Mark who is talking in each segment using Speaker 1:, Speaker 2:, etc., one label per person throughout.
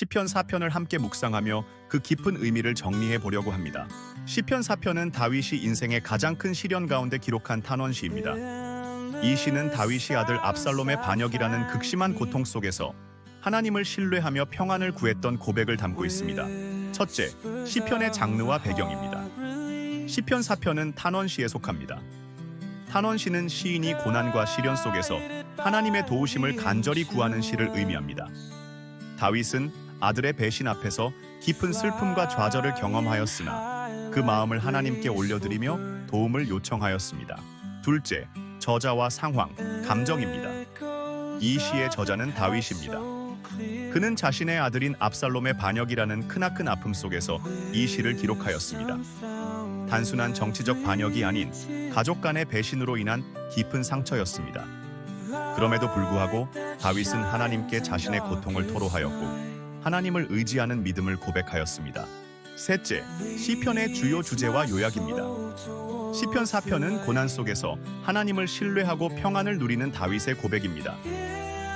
Speaker 1: 시편 4편을 함께 묵상하며 그 깊은 의미를 정리해 보려고 합니다. 시편 4편은 다윗이 인생의 가장 큰 시련 가운데 기록한 탄원시입니다. 이 시는 다윗이 아들 압살롬의 반역이라는 극심한 고통 속에서 하나님을 신뢰하며 평안을 구했던 고백을 담고 있습니다. 첫째, 시편의 장르와 배경입니다. 시편 4편은 탄원시에 속합니다. 탄원시는 시인이 고난과 시련 속에서 하나님의 도우심을 간절히 구하는 시를 의미합니다. 다윗은 아들의 배신 앞에서 깊은 슬픔과 좌절을 경험하였으나 그 마음을 하나님께 올려드리며 도움을 요청하였습니다. 둘째, 저자와 상황, 감정입니다. 이 시의 저자는 다윗입니다. 그는 자신의 아들인 압살롬의 반역이라는 크나큰 아픔 속에서 이 시를 기록하였습니다. 단순한 정치적 반역이 아닌 가족 간의 배신으로 인한 깊은 상처였습니다. 그럼에도 불구하고 다윗은 하나님께 자신의 고통을 토로하였고 하나님을 의지하는 믿음을 고백하였습니다. 셋째, 시편의 주요 주제와 요약입니다. 시편 4편은 고난 속에서 하나님을 신뢰하고 평안을 누리는 다윗의 고백입니다.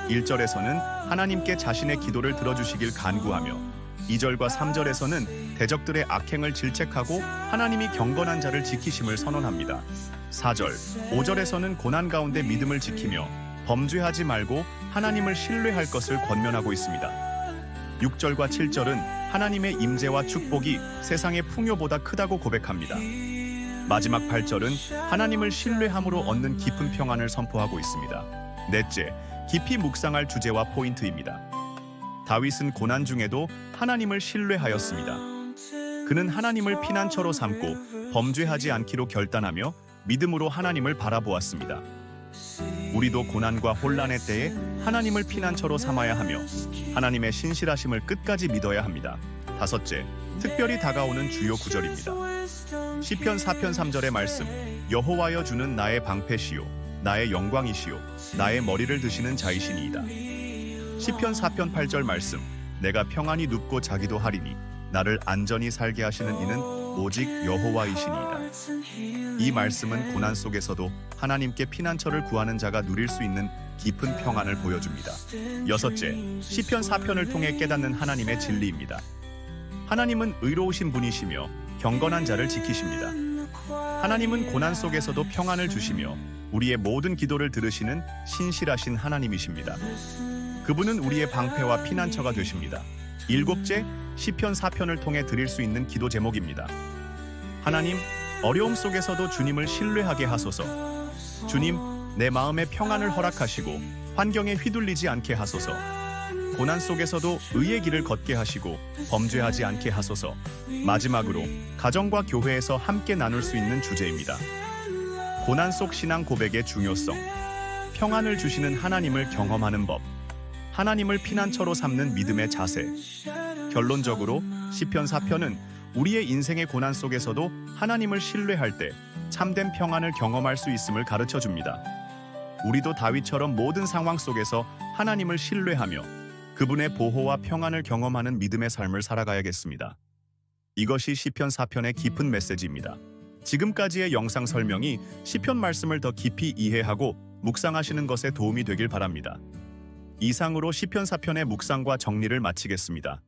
Speaker 1: 1절에서는 하나님께 자신의 기도를 들어주시길 간구하며 2절과 3절에서는 대적들의 악행을 질책하고 하나님이 경건한 자를 지키심을 선언합니다. 4절, 5절에서는 고난 가운데 믿음을 지키며 범죄하지 말고 하나님을 신뢰할 것을 권면하고 있습니다. 6절과 7절은 하나님의 임재와 축복이 세상의 풍요보다 크다고 고백합니다. 마지막 8절은 하나님을 신뢰함으로 얻는 깊은 평안을 선포하고 있습니다. 넷째, 깊이 묵상할 주제와 포인트입니다. 다윗은 고난 중에도 하나님을 신뢰하였습니다. 그는 하나님을 피난처로 삼고 범죄하지 않기로 결단하며 믿음으로 하나님을 바라보았습니다. 우리도 고난과 혼란의 때에 하나님을 피난처로 삼아야 하며 하나님의 신실하심을 끝까지 믿어야 합니다. 다섯째, 특별히 다가오는 주요 구절입니다. 시편 4편 3절의 말씀 여호와여 주는 나의 방패시요 나의 영광이시요 나의 머리를 드시는 자이시니이다. 시편 4편 8절 말씀 내가 평안히 눕고 자기도 하리니 나를 안전히 살게 하시는 이는 오직 여호와이시니이다. 이 말씀은 고난 속에서도 하나님께 피난처를 구하는 자가 누릴 수 있는 깊은 평안을 보여줍니다. 여섯째, 시편 4편을 통해 깨닫는 하나님의 진리입니다. 하나님은 의로우신 분이시며 경건한 자를 지키십니다. 하나님은 고난 속에서도 평안을 주시며 우리의 모든 기도를 들으시는 신실하신 하나님이십니다. 그분은 우리의 방패와 피난처가 되십니다. 일곱째, 시편 4편을 통해 드릴 수 있는 기도 제목입니다. 하나님, 어려움 속에서도 주님을 신뢰하게 하소서. 주님, 내 마음에 평안을 허락하시고 환경에 휘둘리지 않게 하소서. 고난 속에서도 의의 길을 걷게 하시고 범죄하지 않게 하소서. 마지막으로 가정과 교회에서 함께 나눌 수 있는 주제입니다. 고난 속 신앙 고백의 중요성. 평안을 주시는 하나님을 경험하는 법. 하나님을 피난처로 삼는 믿음의 자세. 결론적으로 시편 4편은 우리의 인생의 고난 속에서도 하나님을 신뢰할 때 참된 평안을 경험할 수 있음을 가르쳐 줍니다. 우리도 다윗처럼 모든 상황 속에서 하나님을 신뢰하며 그분의 보호와 평안을 경험하는 믿음의 삶을 살아가야겠습니다. 이것이 시편 4편의 깊은 메시지입니다. 지금까지의 영상 설명이 시편 말씀을 더 깊이 이해하고 묵상하시는 것에 도움이 되길 바랍니다. 이상으로 시편 4편의 묵상과 정리를 마치겠습니다.